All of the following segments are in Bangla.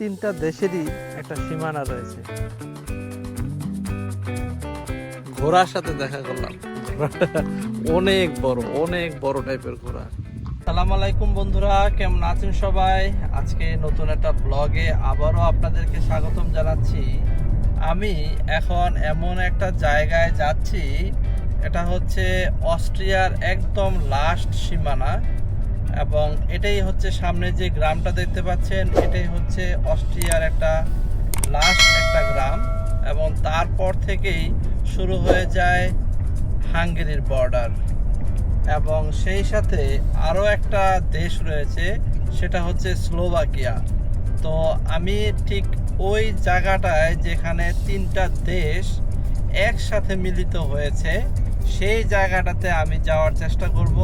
তিনটা দেশেরই একটা সীমানা রয়েছে। ঘোড়ার সাথে দেখা করলাম। ঘোড়াটা অনেক বড় অনেক বড় টাইপের ঘোড়া। সালাম আলাইকুম বন্ধুরা কেমন আছেন সবাই? আজকে নতুন একটা ব্লগে আবারও আপনাদেরকে স্বাগতম জানাচ্ছি। আমি এখন এমন একটা জায়গায় যাচ্ছি এটা হচ্ছে অস্ট্রিয়ার একদম লাস্ট সীমানা। এবং এটাই হচ্ছে সামনে যে গ্রামটা দেখতে পাচ্ছেন, এটাই হচ্ছে অস্ট্রিয়ার একটা লাস্ট একটা গ্রাম এবং তারপর থেকেই শুরু হয়ে যায় হাঙ্গেরির বর্ডার এবং সেই সাথে আরও একটা দেশ রয়েছে, সেটা হচ্ছে স্লোভাকিয়া। তো আমি ঠিক ওই জায়গাটায় যেখানে তিনটা দেশ একসাথে মিলিত হয়েছে, সেই জায়গাটাতে আমি যাওয়ার চেষ্টা করব।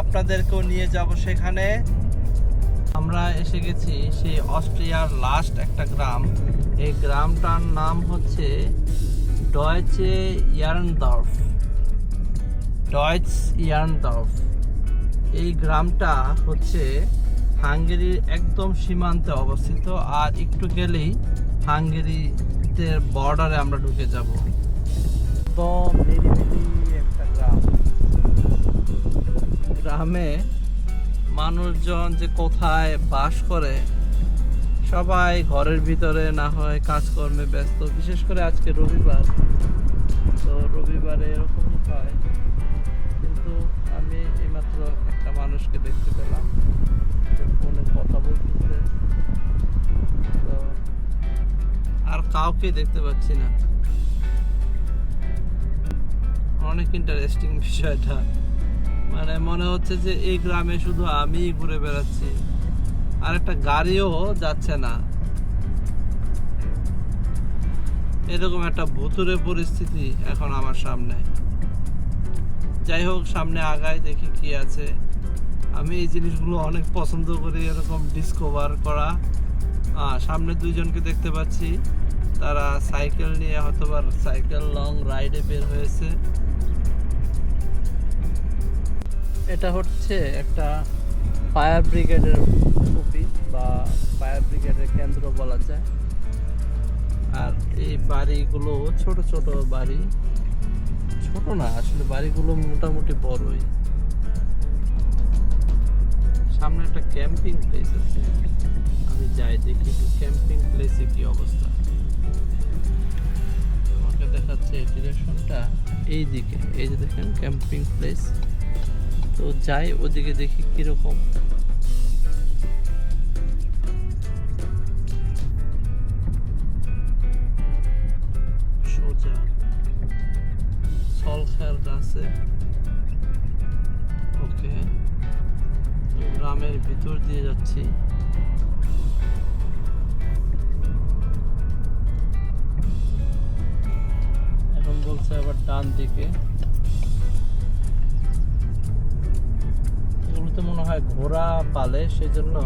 আপনাদেরকেও নিয়ে যাব সেখানে। আমরা এসে গেছি সেই অস্ট্রিয়ার লাস্ট একটা গ্রাম। এই গ্রামটার নাম হচ্ছে ডয়েচে ইয়ারনডর্ফ ডয়েটস ইয়ারনডর্ফ এই গ্রামটা হচ্ছে হাঙ্গেরির একদম সীমান্তে অবস্থিত, আর একটু গেলেই হাঙ্গেরিতে বর্ডারে আমরা ঢুকে যাব। একদম গ্রামে মানুষজন যে কোথায় বাস করে, সবাই ঘরের ভিতরে না হয় কাজকর্মে ব্যস্ত। বিশেষ করে আজকে রবিবার। তো রবিবারে এরকমই হয়, কিন্তু আমি এইমাত্র একটা মানুষকে দেখতে পেলাম। ফোনে কথা বলতেছে। তো আর কাউকে দেখতে পাচ্ছি না। অনেক ইন্টারেস্টিং বিষয়টা। মানে মনে হচ্ছে যে এই গ্রামে শুধু আমিই ঘুরে বেড়াচ্ছি। আর একটা গাড়িও যাচ্ছে না। এরকম একটা ভুতুরে পরিস্থিতি এখন আমার সামনে। যাই হোক, সামনে আগাই, দেখি কি আছে। আমি এই জিনিসগুলো অনেক পছন্দ করি, এরকম ডিসকভার করা। সামনে দুইজনকে দেখতে পাচ্ছি। তারা সাইকেল নিয়ে হয়তো বা সাইকেল লং রাইডে বের হয়েছে। এটা হচ্ছে একটা ফায়ার ব্রিগেডের অফিস বা ফায়ার ব্রিগেডের কেন্দ্র বলা যায়। আর এই বাড়িগুলো ছোট ছোট বাড়ি। ছোট না, আসলে বাড়িগুলো মোটামুটি বড়ই। সামনে একটা ক্যাম্পিং প্লেস আছে। আমি যাই দেখি ক্যাম্পিং প্লেসে কি অবস্থা। আমাকে দেখাচ্ছে ডিরেকশনটা এই দিকে এই যে দেখেন, ক্যাম্পিং প্লেস। তো যাই, ওদিকে দেখি কীরকম। আছে। ওকে। গ্রামের ভিতর দিয়ে যাচ্ছি। এখন বলছে আবার ডান দিকে। ঘোড়া পালে সেই জন্য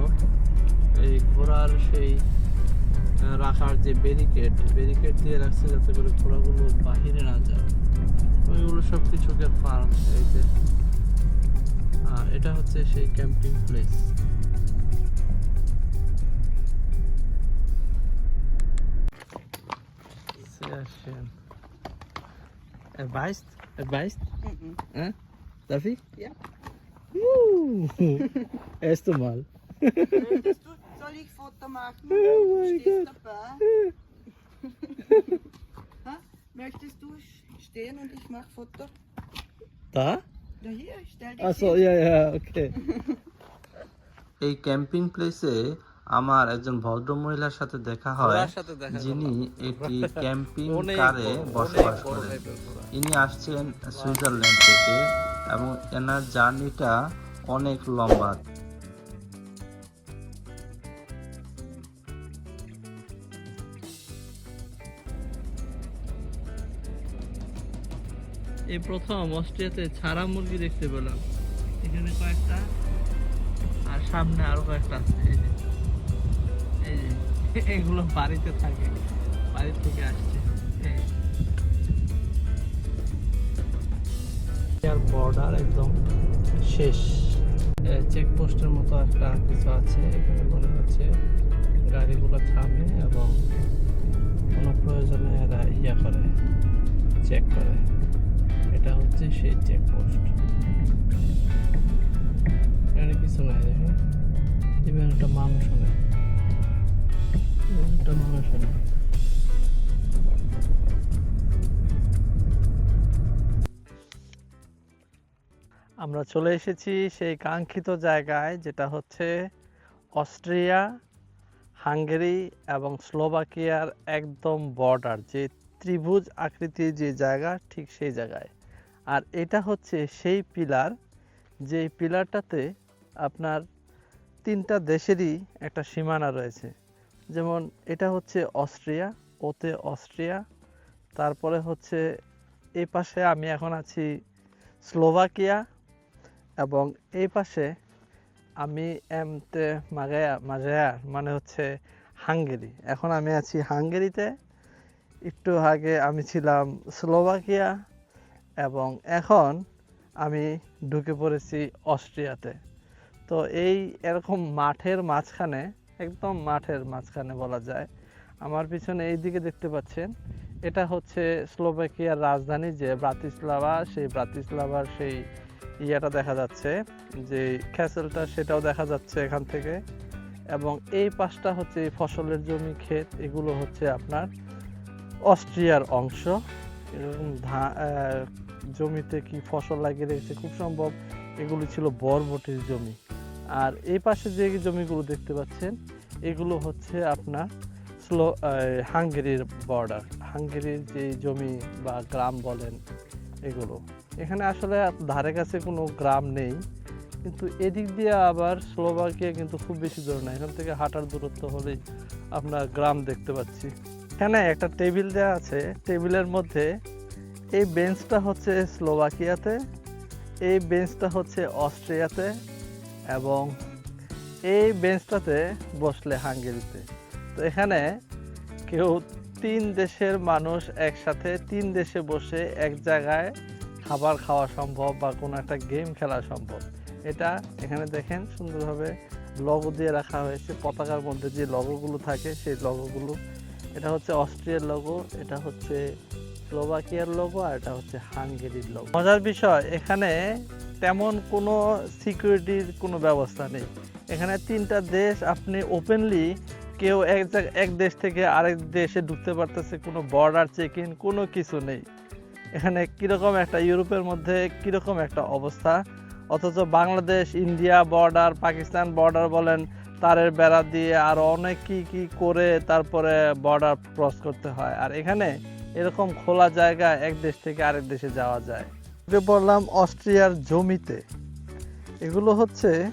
এই ঘোড়ার সেই রাখার যে ব্যারিকেড ব্যারিকেড দিয়ে রাখছে যাতে করে ঘোড়াগুলো বাহিরে না যায় ওইগুলো সব কিছুকে ফার্ম এই যে আহ, এটা হচ্ছে সেই camping place Sehr schön. Erweist? Erweist? Mhm. Äh? Darf ich? Uh, erst einmal. Möchtest du, soll ich Foto machen? Oh mein Stehst Gott. dabei? Möchtest du stehen und ich mache Foto? Da? Da hier, stell dich Achso, ja, ja, okay. এই ক্যাম্পিং প্লেসে আমার একজন ভদ্র মহিলার সাথে দেখা হয় যিনি একটি ক্যাম্পিং কারে বসবাস করেন ইনি আসছেন সুইজারল্যান্ড থেকে এবং এনার জার্নিটা অনেক লম্বা। এই প্রথম অস্ট্রিয়াতে ছাড়া মুরগি দেখতে পেলাম। এখানে কয়েকটা, আর সামনে আরও কয়েকটা আছে। এই যে এগুলো বাড়িতে থাকে বাড়ি থেকে আসছে। বর্ডার একদম শেষ। চেকপোস্টের মতো একটা কিছু আছে, এখানে মনে হচ্ছে গাড়িগুলো থামে এবং কোনো প্রয়োজনে এরা ইয়া করে চেক করে। এটা হচ্ছে সেই চেকপোস্ট এখানে কিছু নাই, দেখুন। ইভেন একটা মানুষও নেই। একটা মানুষও নেই। আমরা চলে এসেছি সেই কাঙ্ক্ষিত জায়গায়, যেটা হচ্ছে অস্ট্রিয়া, হাঙ্গেরি এবং স্লোভাকিয়ার একদম বর্ডার। যে ত্রিভুজ আকৃতির যে জায়গা, ঠিক সেই জায়গায়। আর এটা হচ্ছে সেই পিলার, যে পিলারটাতে আপনার তিনটা দেশেরই একটা সীমানা রয়েছে। যেমন এটা হচ্ছে অস্ট্রিয়া, ওতে অস্ট্রিয়া, তারপরে হচ্ছে এই পাশে আমি এখন আছি স্লোভাকিয়া এবং এই পাশে আমি এমতে মাগায়া মাজায়ার মানে হচ্ছে হাঙ্গেরি। এখন আমি আছি হাঙ্গেরিতে। একটু আগে আমি ছিলাম স্লোভাকিয়া এবং এখন আমি ঢুকে পড়েছি অস্ট্রিয়াতে। তো এই এরকম মাঠের মাঝখানে, একদম মাঠের মাঝখানে বলা যায়, আমার পিছনে এই দিকে দেখতে পাচ্ছেন, এটা হচ্ছে স্লোভাকিয়ার রাজধানী যে ব্রাতিস্লাভা, সেই ব্রাতিস্লাভার সেই ইয়েটা দেখা যাচ্ছে যে ক্যাসেলটা সেটাও দেখা যাচ্ছে এখান থেকে। এবং এই পাশটা হচ্ছে ফসলের জমি ক্ষেত, এগুলো হচ্ছে আপনার অস্ট্রিয়ার অংশ। এরকম জমিতে কি ফসল লাগিয়ে রেখেছে? খুব সম্ভব এগুলো ছিল বরবটির জমি। আর এই পাশে যে জমিগুলো দেখতে পাচ্ছেন, এগুলো হচ্ছে আপনার স্লো হাঙ্গেরির বর্ডার হাঙ্গেরির যে জমি বা গ্রাম বলেন এগুলো। এখানে আসলে ধারে কাছে কোনো গ্রাম নেই, কিন্তু এদিক দিয়ে আবার স্লোভাকিয়া কিন্তু খুব বেশি দূর না। এখান থেকে হাঁটার দূরত্ব হলেই আপনার গ্রাম দেখতে পাচ্ছি। এখানে একটা টেবিল দেওয়া আছে। টেবিলের মধ্যে এই বেঞ্চটা হচ্ছে স্লোভাকিয়াতে, এই বেঞ্চটা হচ্ছে অস্ট্রিয়াতে এবং এই বেঞ্চটাতে বসলে হাঙ্গেরিতে। তো এখানে কেউ তিন দেশের মানুষ একসাথে তিন দেশে বসে এক জায়গায় খাবার খাওয়া সম্ভব বা কোনো একটা গেম খেলা সম্ভব। এটা এখানে দেখেন সুন্দরভাবে লগো দিয়ে রাখা হয়েছে। পতাকার মধ্যে যে লগোগুলো থাকে, সেই লগোগুলো এটা হচ্ছে অস্ট্রিয়ার লগো এটা হচ্ছে স্লোভাকিয়ার লোগো আর এটা হচ্ছে হাঙ্গেরির লোগো মজার বিষয়, এখানে তেমন কোনো সিকিউরিটির কোনো ব্যবস্থা নেই। এখানে তিনটা দেশ, আপনি ওপেনলি কেউ এক এক দেশ থেকে আরেক দেশে ঢুকতে পারতেছে, কোনো বর্ডার চেক ইন কোনো কিছু নেই। এখানে কীরকম একটা ইউরোপের মধ্যে কীরকম একটা অবস্থা? অথচ Bangladesh, India, border, Pakistan, border বলেন, তারের বেড়া দিয়ে আর অনেক কি কি করে তারপরে বর্ডার ক্রস করতে হয়। আর এখানে এরকম খোলা জায়গা এক দেশ থেকে আরেক দেশে যাওয়া যায়। বললাম অস্ট্রিয়ার জমিতে। এগুলো হচ্ছে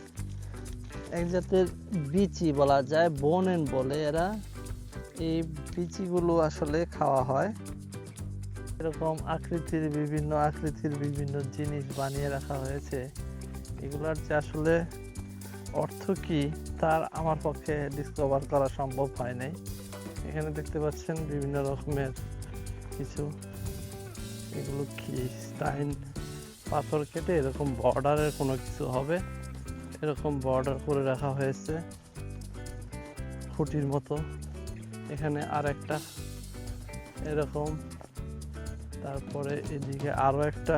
এক জাতের বিচি বলা যায়, বোনেন বলে এরা। এই বিচিগুলো আসলে খাওয়া হয়। এরকম আকৃতির বিভিন্ন আকৃতির বিভিন্ন জিনিস বানিয়ে রাখা হয়েছে। এগুলার যে আসলে অর্থ কি, তার আমার পক্ষে ডিসকভার করা সম্ভব হয় নাই। এখানে দেখতে পাচ্ছেন বিভিন্ন রকমের কিছু। এগুলো কি স্টাইন পাথর কেটে এরকম বর্ডারের কোনো কিছু হবে? এরকম বর্ডার করে রাখা হয়েছে খুঁটির মতো। এখানে আর একটা এরকম তারপরে এদিকে আরও একটা।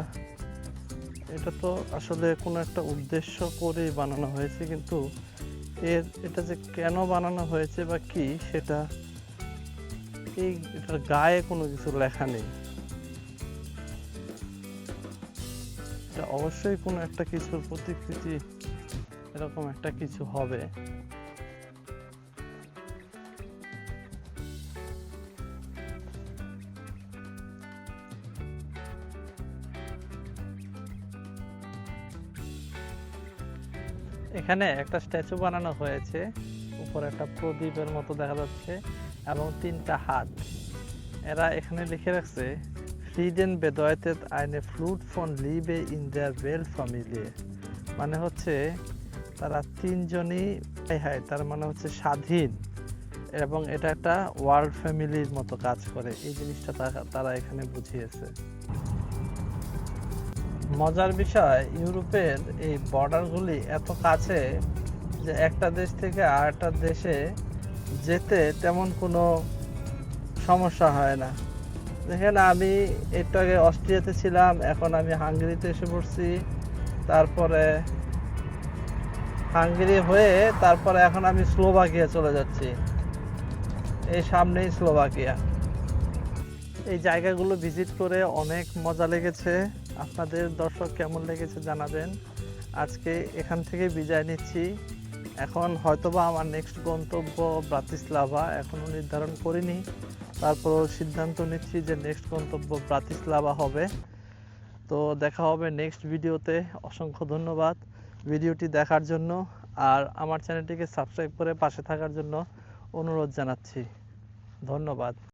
এটা তো আসলে কোনো একটা উদ্দেশ্য করেই বানানো হয়েছে, কিন্তু এর, এটা যে কেন বানানো হয়েছে বা কি, সেটা এই, এটার গায়ে কোনো কিছু লেখা নেই। এটা অবশ্যই কোনো একটা কিছুর প্রতিকৃতি, এরকম একটা কিছু হবে। এখানে একটা স্ট্যাচু বানানো হয়েছে। উপরে একটা প্রদীপের মতো দেখা যাচ্ছে এবং তিনটা হাত। এরা এখানে লিখে রাখছে ফ্রিডেন bedeutet eine Flut von ইন in der ফ্যামিলি মানে হচ্ছে তারা তিনজনই হাই তার মানে হচ্ছে স্বাধীন। এবং এটা একটা ওয়ার্ল্ড ফ্যামিলির মতো কাজ করে। এই জিনিসটা তারা এখানে বুঝিয়েছে। মজার বিষয়, ইউরোপের এই বর্ডারগুলি এত কাছে যে একটা দেশ থেকে আরেকটা দেশে যেতে তেমন কোনো সমস্যা হয় না। দেখেন আমি একটু আগে অস্ট্রিয়াতে ছিলাম, এখন আমি হাঙ্গেরিতে এসে পড়ছি। তারপরে হাঙ্গেরি হয়ে তারপরে এখন আমি স্লোভাকিয়া চলে যাচ্ছি। এই সামনেই স্লোভাকিয়া। এই জায়গাগুলো ভিজিট করে অনেক মজা লেগেছে। আপনাদের দর্শক কেমন লেগেছে জানাবেন। আজকে এখান থেকে বিদায় নিচ্ছি। এখন হয়তোবা আমার নেক্সট গন্তব্য ব্রাতিস্লাভা এখনও নির্ধারণ করিনি। তারপর সিদ্ধান্ত নিচ্ছি যে নেক্সট গন্তব্য ব্রাতিস্লাভা হবে। তো দেখা হবে নেক্সট ভিডিওতে। অসংখ্য ধন্যবাদ ভিডিওটি দেখার জন্য। আর আমার চ্যানেলটিকে সাবস্ক্রাইব করে পাশে থাকার জন্য অনুরোধ জানাচ্ছি। ধন্যবাদ।